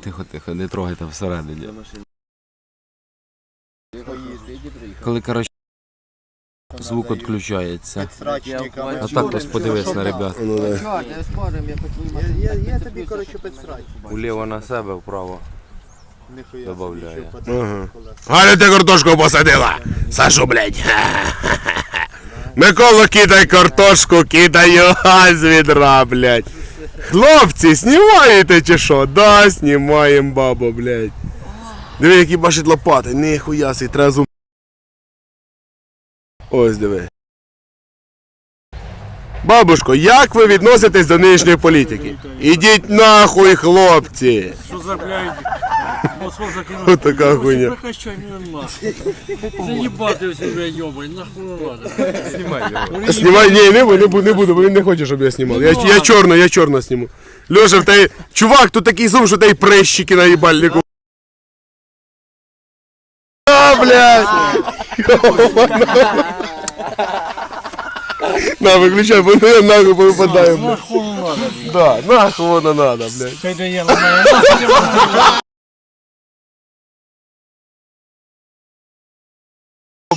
Тихо, тихо, не трогайте всередині. Поїзд, іди приїхав. Коли, коротше, звук відключається. А так ось подивись на ребят. Ну, я тобі, коротше, підсрать. Уліво на себе, вправо. Ніхуя Добавляє. Галя, ти картошку посадила. Сашу, блядь. Микола, кидай картошку, кидай а, з відра, блядь. Хлопці, знімаєте чи що? Да, знімаємо, бабу, блядь. Диви, які бачить лопати, ніхуя сі, треба зум. Ось диви. Бабушко, як ви відноситесь до нинішньої політики? Ідіть нахуй, хлопці! Що за, блядь, Москва закинула. Ось така хуйня. Прикачай мене нахуй. Заїбати блядь, йобай, нахуй не надо. Знімай, ні, не, буду, не буду, не буду, бо він не хоче, щоб я знімав. Я, я чорно, я чорно зніму. Льоша, в тебе, чувак, тут такий зум, що в тебе прищики на їбальнику. А, блядь! На, виключай, бо я нахуй повипадаю, блядь. Нахуй надо. Да, нахуй воно надо, блядь. Хай дає на мене. Нахуй не надо.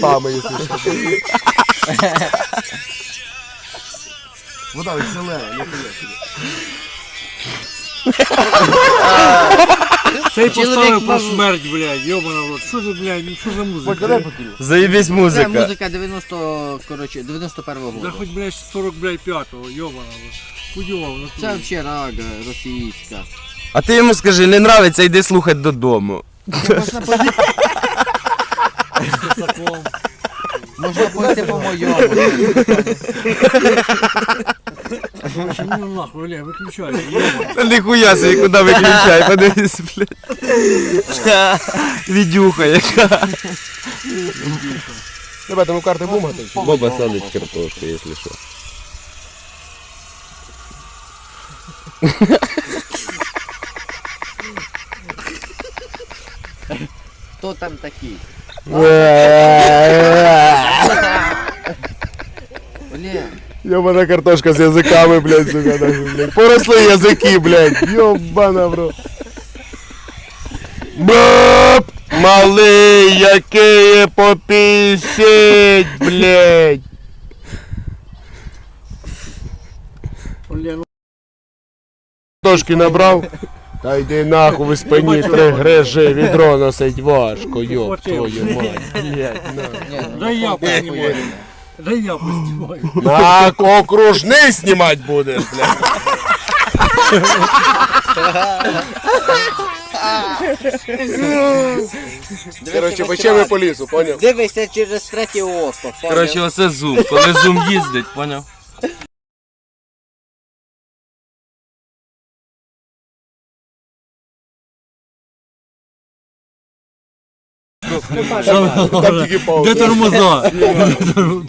Там, якщо що. Вода веселая, не Цей поставив про смерть, блядь, йобана в рот. Що за, блядь, ну що за музика? Заєбісь Це музика. музика 90, коротше, 91-го Да року. хоч, блядь, 45-го, йобана в рот. В Це взагалі рага російська. А ти йому скажи, не нравиться, йди слухати додому. Можна пойти... Можна пойти по моєму. Короче, ну нахуй, блядь, виключай, йобана. Та ніхуя собі, куди виключай, подивись, блядь. Відюха яка. Тебе там у карти бумати? Боба садить картошку, якщо що. Хто там такий? Блін, Йобана картошка з язиками, блядь, сука, нахуй, блядь. Поросли язики, блядь. Йобана, бро. Баб! Малий, який попісіть, блядь. Бля, ну Картошки набрав? Та йди нахуй в спині три грижи, відро носить важко, йоб твою мать. Блядь, на. дай я поснімаю. Дай я поснімаю. Так, окружний знімати будеш, блядь. Короче, почему по лісу, поняв? Дивися через третє око. поняв? Коротше, оце зум. Коли зум їздить, поняв? Там тільки Де пауза. тормоза?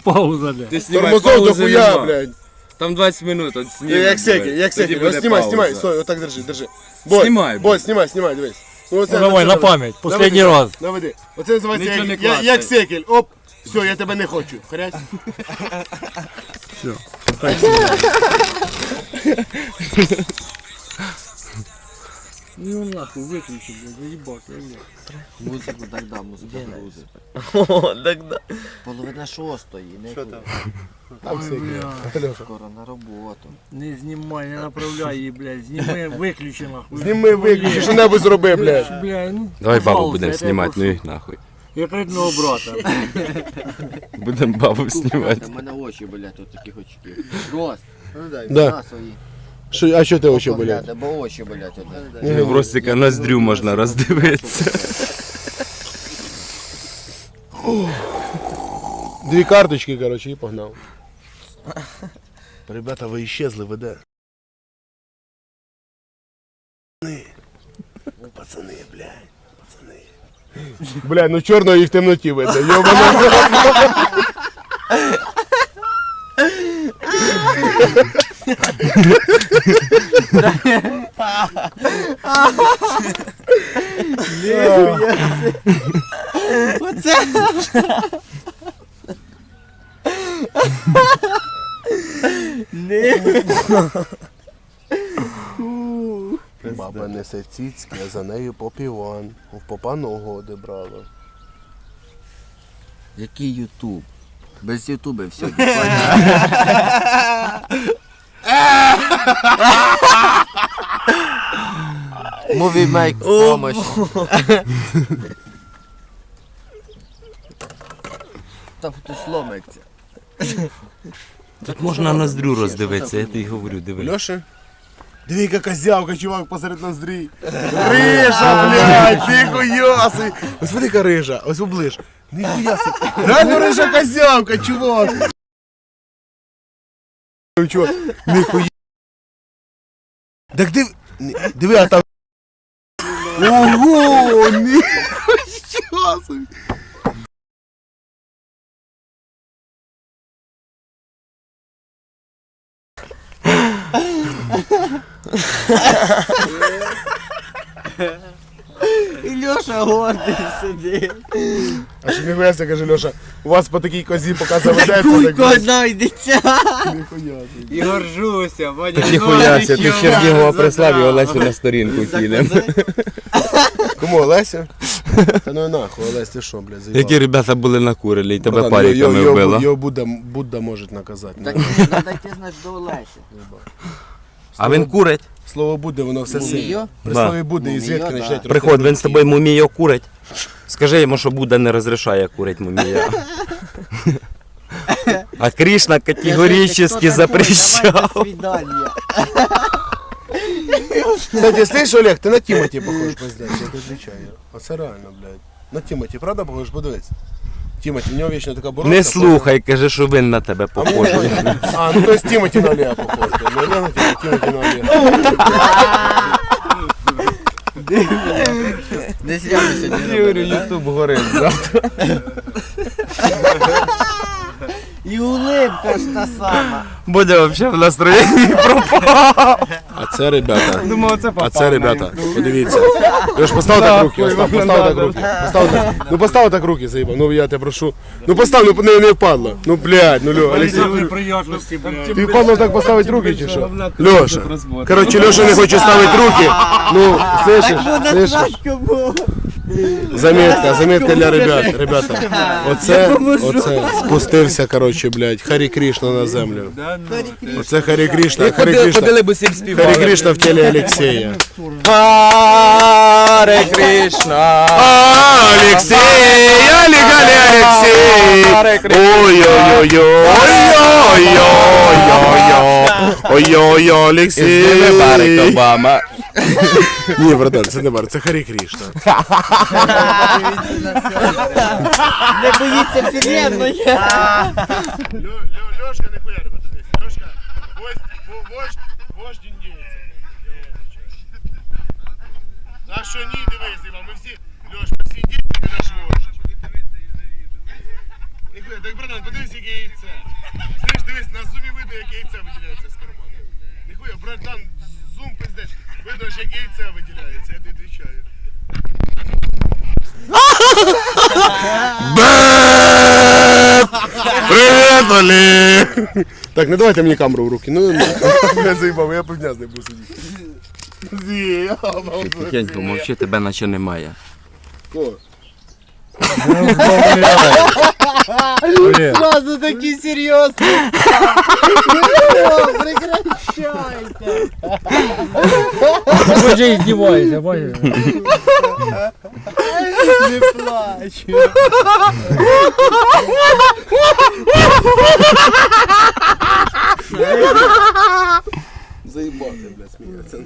Пауза, блядь. Ти Тормозов до хуя, блядь. Там 20 минут, от Ні, Як секель, як секель. Ось знімай, знімай, стой, отак держи, держи. Бой, Знімай, бой, знімай, знімай, дивись. Ну, оце, Ну давай, оце на наведи. пам'ять, последній Наведи, раз. Наведи. Оце називається Нічого як, не я- клацай. як секель. Оп, все, я тебе не хочу. Хрясь. Ну нахуй, виключи, блядь, заїбати, блядь. Музику так да, музику грузи. О, так да. Половина шостої, не Що там? Там секель. Бля, Скоро на роботу. не знімай, не направляй її, блядь, зніми, виключи нахуй. Зніми, виключи, що небудь зроби, блядь. Бля, ну, Давай бабу будемо знімати, ну їх нахуй. Як рідного брата. Будемо бабу знімати. У мене очі, блядь, тут таких очків. Рост. Ну дай, Да. на свої. Що, а що ти очі, блядь? Поглядай, Бо очі, блядь, один. В Ростика ноздрю можна роздивитися. Дві карточки, короче, і погнав. Ребята, ви іщезли, ви де? Пацани, пацани, блядь, пацани. Блядь, ну чорно і в темноті видно, йобана. Баба несе цицьки, а за нею попіван. У попа ногу одебрала. Який Ютуб? Без Ютуба все. Movie make помощь. Там хтось ломиться. Тут можна ноздрю роздивитися, я тобі говорю, диви. Льоша? Диви, яка козявка, чувак, посеред ноздрій. Рижа, блядь, ніхуя си. Ось смотри, яка рижа, ось оближ. Ніхуя си. Реально рижа козявка, чувак. Чувак, ніхуя. Так диви, ні, диви, а там. Ого, ніхуя собі. І Льоша гордий сидить. А що ніхуя себе, каже Льоша, у вас по такій козі поки заведеться, Куйко так знайдеться. І горжуся, Ваня. Ніхуяся, ти Чернігова прислав і Олесю на сторінку кинем. Кому Олеся? Та ну нахуй, Олесь, ти що, блядь, заїбав? Які ребята були накурили і тебе паріками його- вбило. Його Будда, Будда може наказати. Так треба йти, значить, до Олесі. А він курить. Слово Будди, воно все сильне. При Да. слові Будди і Мумію, звідки да. починають Приход, він з тобою мумію курить. Скажи йому, що Будда не розрішає курить мумія. А Кришна категорично запрещав. свидання. Кстати, слышь, Олег, ти на Тімоті похож, пиздець, я тобі відвічаю. А це реально, блядь. На Тімоті, правда похож? Подивись. Тімоті, в нього вічно така бородка. Не слухай, каже, що він на тебе похожий. а, ну то есть Тімоті на Олега похож. блядь. Не Олег на Тімоті, Тімоті на Олега. Десь рядом сьогодні да? Ютуб горить. І улыбка ж та сама. Бодя взагалі в настроєнні пропав. А це, ребята, Думав, це а це, ребята, подивіться. Леш, постав так руки, Остап, постав так руки. Постав так. Ну постав так руки, заїбав. Ну я тебе прошу. Ну постав, ну не, не впадло. Ну блядь, ну Льо, Олексій. Приятності, блядь. Ти впадло так поставити руки чи що? Льоша. Коротше, Льоша не хоче ставити руки. Ну, слышиш, слышиш? Заметка, заметка для ребят, ребята. Оце, оце спустився, коротше, блядь, Харі Кришна на землю. Оце Харі Кришна, Харі Кришна. Ходили всім співали. Кришна в тілі Олексія. Харе Кришна. Алексей, Олег, Алексей. Ой-ой-ой-ой, ой-ой-ой-ой, ой-ой-ой, Олексій. Барик Обама. Ні, братан, це не бар, це Харі Кришна. Не боїться вселенної. Лёшка не хуя, ребята, Лёшка, вождь, А що ні, дивись, Іва, ми всі, Льош, ми всі індійці, ти наш вождь. Ніхуя, так, братан, подивись, яке яйце. Слышь, дивись, на зумі видно, яке яйце виділяється з кармана. Ніхуя, братан, зум пиздець, видно, що яке яйце виділяється, я тобі відвічаю. Привіт, Олег! Так, не давайте мені камеру в руки. Ну, я заїбав, я півдня з ним буду сидіти. З'їбав. Тихенько, мовчи, тебе наче немає. Сразу такі серйозні. Прекращайте. Боже, издевайся, боже. Не плач. Заїбати, блядь, сміється.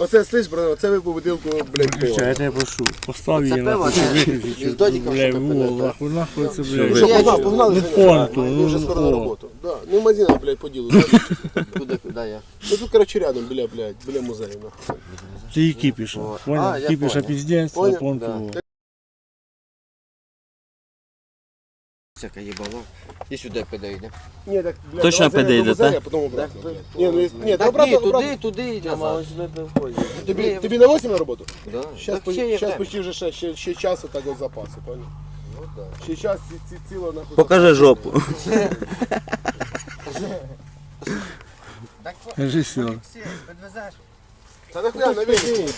Оце, слиш, брат, оце ви по бутилку, блядь, пива. Я тебе прошу, постав її Це пиво, нахуй, це виключи. з додіком Бля, що во, пили, нахуй, нахуй це, Що, бля. погнали, погнали? Ну, Женя? понту, Ми вже ну, скоро на о. роботу. Да, ну в магазинах, блядь, по ділу. знаєш, Куди, куди я? Ну тут, короче, рядом, біля, блядь, біля музею. нахуй. Ти її кипіш, А, понял? я Кипіш, а понял. піздець, а Понял? понту. Да. во. Всяка їбала. І сюди підійде. Ні, так, блядь, Точно давай зайдемо підійде, до музею, так? а потім обратно. Так, блядь. Ні, ну, є- ні, так Так, обратно, ні, обратно. туди, туди і назад. Тобі, тобі на 8 на роботу? Да. Зараз Так ще є почти время. вже ще, ще, ще часу так от запасу, понял? Ще час ці, ці ціло нахуй. Покажи жопу. Так, Режисер. Олексій, підвезеш? Та нахуя на війні.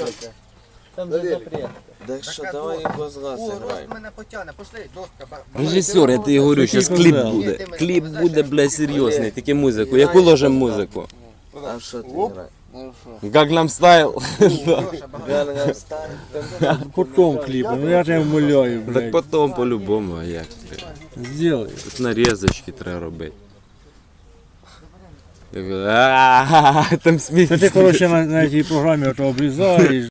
Там же запрет. Так що давай його з глаз О, рост мене потягне. Пошли, доска. ба- Режисер, я тобі говорю, зараз кліп буде. Кліп буде, блядь, серйозний, тільки музику. Яку ложимо музику? А що ти грай? Gangnam Style. Льоша, багато. Ганга старий. Потом кліп, ну я тебе умоляю, Так блядь. потім по-любому, а як? Сделай. Тут нарізочки треба робити. Я говорю, «А-а-а», Там Та сміється. ти, коротше, на, на цій програмі ото обрізаєш,